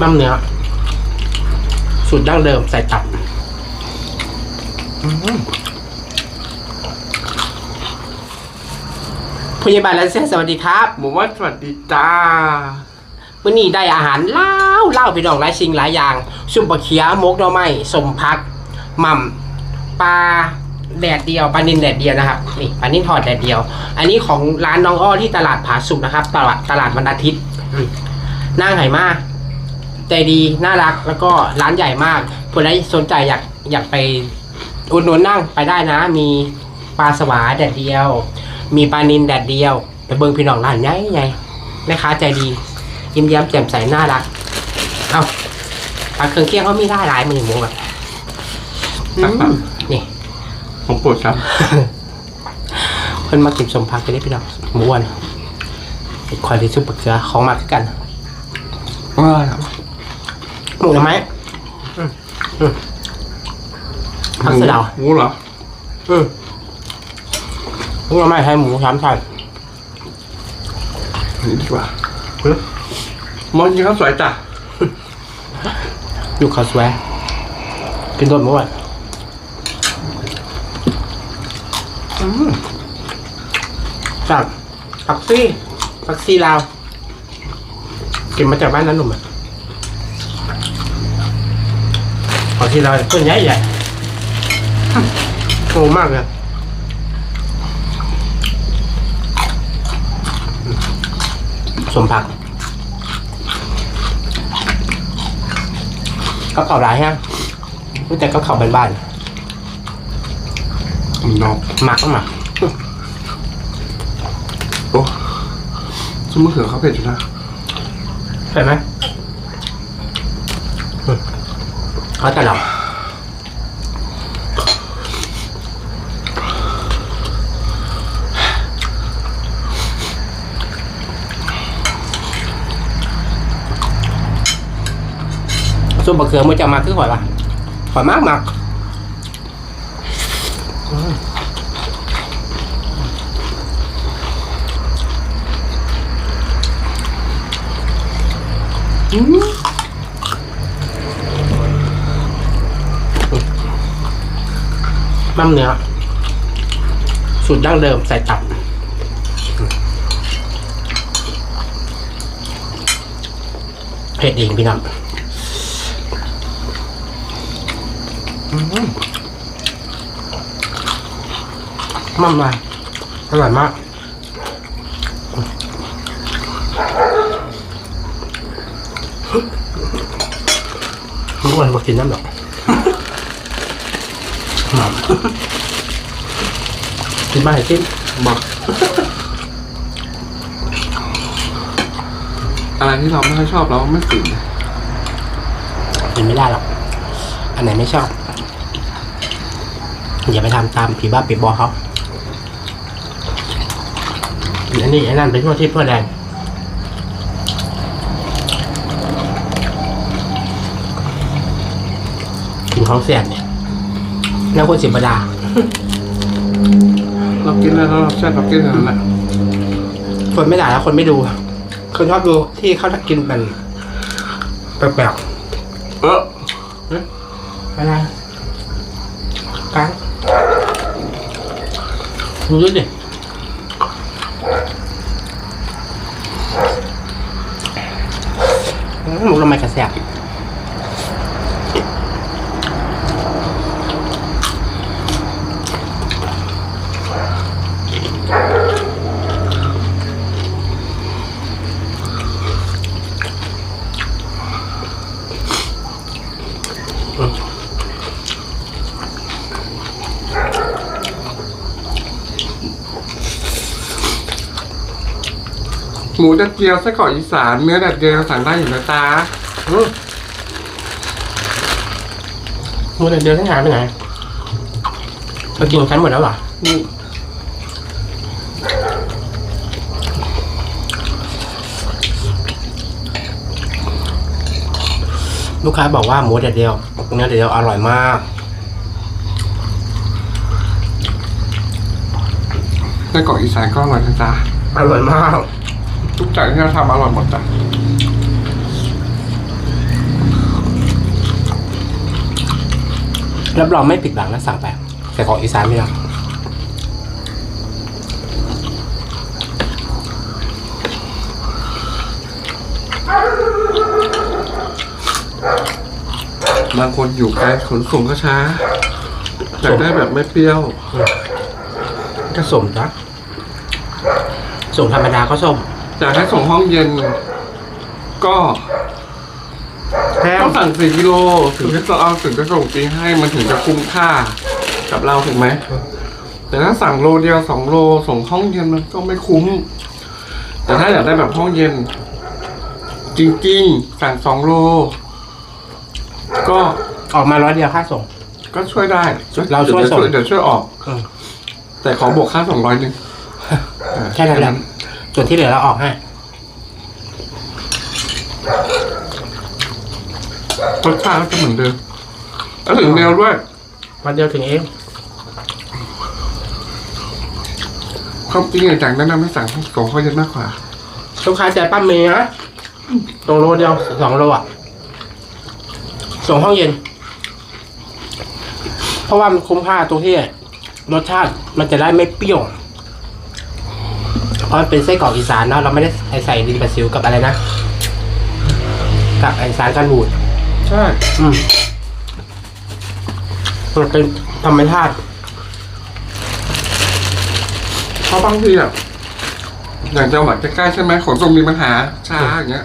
น้ำเนื้อสูตรดั้งเดิมใส่ตับอืมพยาบาลแล้วเสียสวัสดีครับหมูว่าสวัสดีจ้าวันนี้ได้อาหารเล่าวเล่าวไปดองหลายสิ่งหลายอย่าง ซุ่มปลาเขียวมกหน่อไม้สมพักหม่ำปลาแดดเดียวปลานินแดดเดียวนะครับนี่ปลานินทอดแดดเดียว อันนี้ของร้านน้องอ้อที่ตลาดผาสุกนะครับ ตลาดตลาดวันอาทิตย์อืมนั่งไหมาก ใจดีน่ารักแล้วก็ร้านใหญ่มากผู้ใดสนใจอยากอยากไปอุดหนุนนั่งไปได้นะ มีปลาสวายแดดเดียว มีปลานินแดดเดียวไปเบิ่งพี่น้องร้านใหญ่ใหญ่แม่ค้าใจดี ยิ้มแย้มแจ่มใสน่ารัก เอาปลาเครื่องเคียงเขามีได้หลายมือหมูอะอืมนี่ผมปวดครับเพิ่นมากินสมพักกันได้พี่น้องหมูอ้วนคอยที่ซุปเปอร์เกลือของมาคือกันว้าหมูทำไหมอืมอืมผักสะเดาหมูเหรออืมหมูทำไมให้หมูสามชั้นอันนี่ดีกว่าเฮ้ยมองยิงข้าวสวยจ้ะอยู่คาสแวร์กินรสหมูอะอืมจับผักซี่ผักซี่ลาวกินมาจากบ้านนั้นหนุ่มอะ ผักซี่ลาวต้นใหญ่ใหญ่โตมากเลยสมผักกับข้าวหลายฮะรู้แต่กับข้าวบ้านมันนอกๆหมักก็หมักโอ้ซุ้มมะเขือเขาเผ็ดอยู่นะใช่ไหมอืม เอาแต่เราซุปบะเขือมั มาคือหอยปะหอยมามเนื้อสูตรดั้งเดิมใส่ตับ เผ็ดเองพี่น้องมั่มมาอร่อยมากทุกวันมากินน้ำหรอก กินบ้านกินบอกอะไรที่เราไม่ค่อยชอบเราไม่ฝืนกินไม่ได้หรอกอันไหนไม่ชอบ อย่าไปทำตามผีบ้าผีบอเขาอันนี้ไอ้นั่นเป็นพวกที่เพื่อแดงกินของเสียบเนี่ย แล้วคนสิบดาเรากินแล้วเราแซ่บเรากินเท่านั้นแหละคนไม่ด่าแล้วคนไม่ดู คนชอบดูที่เขากินเป็นแปลกเออๆอะไรกังดูด้วยดิอืมหมูลงมากระแสบ หมูแดดเดียวไส้กรอกอีสานเนื้อแดดเดียวสั่งได้อยู่นะจ๊ะอืมหมูเดือดทั้งหายไปไหนไปกินของฉันหมดแล้วเหรอนี่ลูกค้าบอกว่าหมูเด็ดเดียวเนื้อเด็ดเดียวอร่อยมาก ไส้กรอกอีสานก็อร่อยนะจ๊ะอร่อยมาก ทุกอย่างที่เราทำอร่อยหมดจ้ะรับรองไม่ผิดหวังนะสั่งแบบแต่ของอีสานไม่หรอกบางคนอยู่ไกลขนส่งก็ช้าอยากได้แบบไม่เปรี้ยว ก็สมจ้ะส่งธรรมดาก็ส้ม อยากให้ส่งห้องเย็น ก็แห้งต้องสั่งสี่กิโลถึงจะเอาถึงจะส่งฟรีให้มันถึงจะคุ้มค่ากับเราถูกไหม แต่ถ้าสั่งโลเดียวสองโลส่งห้องเย็นมันก็ไม่คุ้ม แต่ถ้าอยากได้แบบห้องเย็น จริงๆ สั่งสองโล ก็ออกมาร้อยเดียวค่าส่ง ก็ช่วยได้เราช่วยส่ง เดี๋ยวช่วยออกอืมแต่ขอบวกค่าส่งร้อยหนึ่ง แค่นั้นแหละ ส่วนที่เหลือเราออกให้รสชาติก็จะเหมือนเดิมแล้วถึงแนวด้วยวันเดียวถึงเอง ความจริงอย่างจากแนะนำให้สั่งส่งห้องเย็นมากกว่า ลูกค้าใจปั้มเมย์นะตรงโลเดียวสองโลอะส่งห้องเย็น เพราะว่ามันคุ้มค่าตรงที่รสชาติมันจะได้ไม่เปรี้ยว เพราะมันเป็นไส้กรอกอีสานเนาะเราไม่ได้ใส่ดินบราซิลกับอะไรนะกับไอสารกันบูดใช่อืมมันเป็นธรรมชาติเพราะบางทีอะอย่างจังหวัดใกล้ๆใช่ไหมขนส่งมีปัญหาช้าอย่างเงี้ย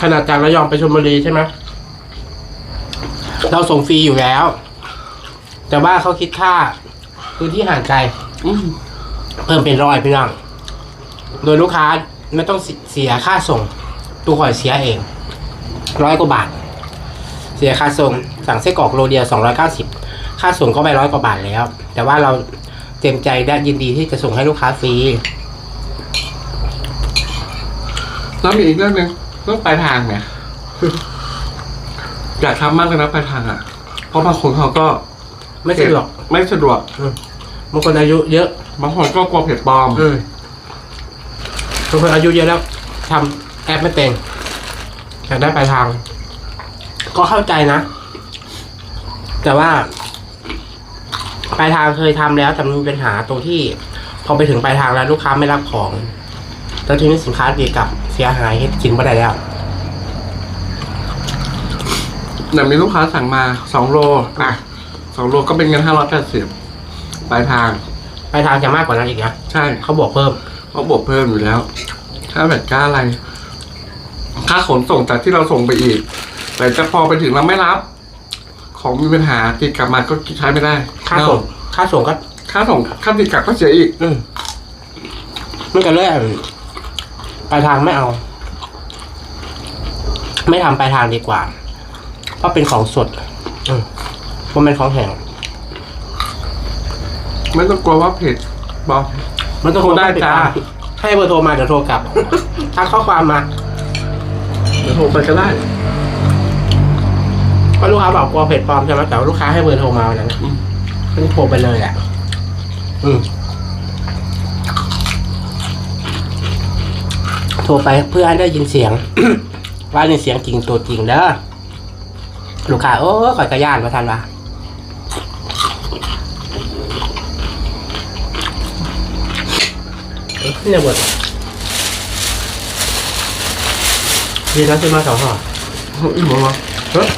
ขนาดจากระยองไปชลบุรีใช่ไหมเราส่งฟรีอยู่แล้ว แต่ว่าเขาคิดค่าพื้นที่ห่างไกล อืม เพิ่มเป็นร้อยพี่น้อง โดยลูกค้าไม่ต้องเสียค่าส่ง ตัวข่อยเสียเอง ร้อยกว่าบาท เสียค่าส่ง สั่งไส้กรอกโลเดียวสองร้อยเก้าสิบค่าส่งก็ไปร้อยกว่าบาทแล้ว แต่ว่าเราเต็มใจและยินดีที่จะส่งให้ลูกค้าฟรีแล้วมีอีกเรื่องหนึ่งเรื่องปลายทางเนี่ยอยากทำมากเลยนะปลายทางอะ เพราะบางคนเขาก็ไม่สะดวกไม่สะดวก บางคนอายุเยอะบางคนก็กลัวเผ็ดปลอมอืมบางคนอายุเยอะแล้วทำแอปไม่เป็นอยากได้ปลายทาง ก็เข้าใจนะ แต่ว่าปลายทางเคยทำแล้วแต่มันมีปัญหาตรงที่ พอไปถึงปลายทางแล้วลูกค้าไม่รับของ แล้วทีนี้สินค้าดีกลับเสียหายเฮ็ดกินไม่ได้แล้วเนี่ยมีลูกค้าสั่งมาสองโลอะสองโลก็เป็นเงินห้าร้อยแปดสิบ ปลายทาง ปลายทางจะมากกว่านั้นอีกนะใช่เขาบอกเพิ่มเขาบวกเพิ่มอยู่แล้ว ค่าแบตค่าอะไร ค่าขนส่งจากที่เราส่งไปอีก แต่จะพอไปถึงเราไม่รับ ของมีปัญหาติดกลับมาก็ใช้ไม่ได้ค่าส่งค่าส่งก็ค่าส่งค่าติดกลับก็เสียอีกอืมมันก็เลยปลายทางไม่เอา ไม่ทำปลายทางดีกว่าเพราะเป็นของสดอืมเพราะมันของแห้ง ไม่ต้องกลัวว่าเผ็ดบอก มันต้องโทรได้จ้า ให้เบอร์โทรมาเดี๋ยวโทรกลับถ้าข้อความมาเดี๋ยวโทรไปก็ได้เพราะลูกค้าบอกกลัวเผ็ดปลอมใช่ไหมแต่ว่าลูกค้าให้เบอร์โทรมาวันนั้นอืม ก็โทรไปเลยแหละอืมโทรไปเพื่อให้ได้ยินเสียง ว่าในเสียงจริงตัวจริงเด้อลูกค้าโอ้ข่อยกระย่านมาทันวะ เอ้ยเนี่ยบดดีแล้วซื้อมาสองห่ออีกบอกว่าเฮ้ย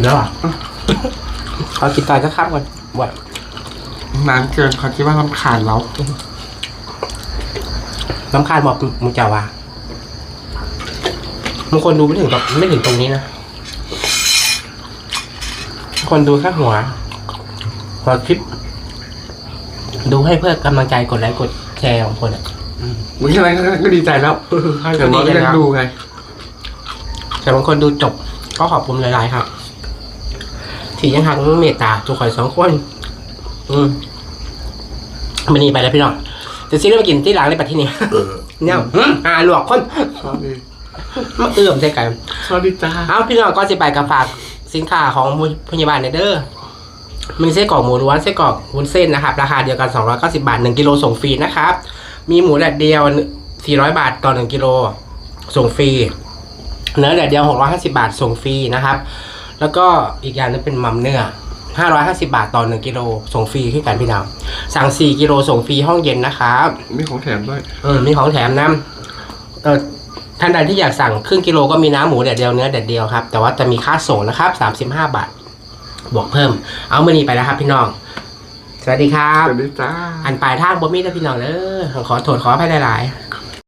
เดี๋ยวอะขอกินตายสักคำก่อนบดนานเกินเขาคิดว่าลำคาญเราน้ำคาญบอกมึงจะว่าบางคนดูไม่ถึงแบบไม่ถึงตรงนี้นะคนดูแค่หัวหัวคลิป ดูให้เพื่อกำลังใจกดไลค์กดแชร์ของคนอะ มึงแค่นั้นก็ดีใจแล้วให้แต่ก็เราดีก็ใจยังแล้วดูไง แต่บางคนดูจบก็ขอบคุณหลายๆครับ ที่ยังหักเมตตาทุกคนสองคน อืมมันนี่ไปแล้วพี่น้องจะซื้อมากินที่ร้านเลยปัดที่นี่เนี่ยอ่าหลวกคนสวัสดีมาเอื้อมใช่กันสวัสดีจ้า เอาพี่น้องก็จะไปกับฝากสินค้าของพยาบาลเนเดอร์ มีไส้กรอกหมูล้วนไส้กรอกวุ้นเส้นนะครับ ราคาเดียวกัน 290 บาท 1 กิโลส่งฟรีนะครับ มีหมูแดดเดียว 400 บาทต่อ 1 กิโลส่งฟรี เนื้อแดดเดียว 650 บาทส่งฟรีนะครับ แล้วก็อีกอย่างนึงเป็นมัมเนื้อ550 บาทต่อ 1 กิโลส่งฟรีที่กันพี่ดาวสั่ง 4 กิโลส่งฟรีห้องเย็นนะครับมีของแถมด้วยเออมีของแถมน้ำเออท่านใดที่อยากสั่งครึ่งกิโลก็มีน้ำหมูแดดเดียวเนื้อแดดเดียวครับ แต่ว่าจะมีค่าส่งนะครับ 35 บาท บวกเพิ่ม เอามือนี้ไปแล้วครับพี่น้อง สวัสดีครับ สวัสดีจ้า อันปลายทางบ่มีแต่พี่น้องเด้อขอโทษขออภัยหลายๆ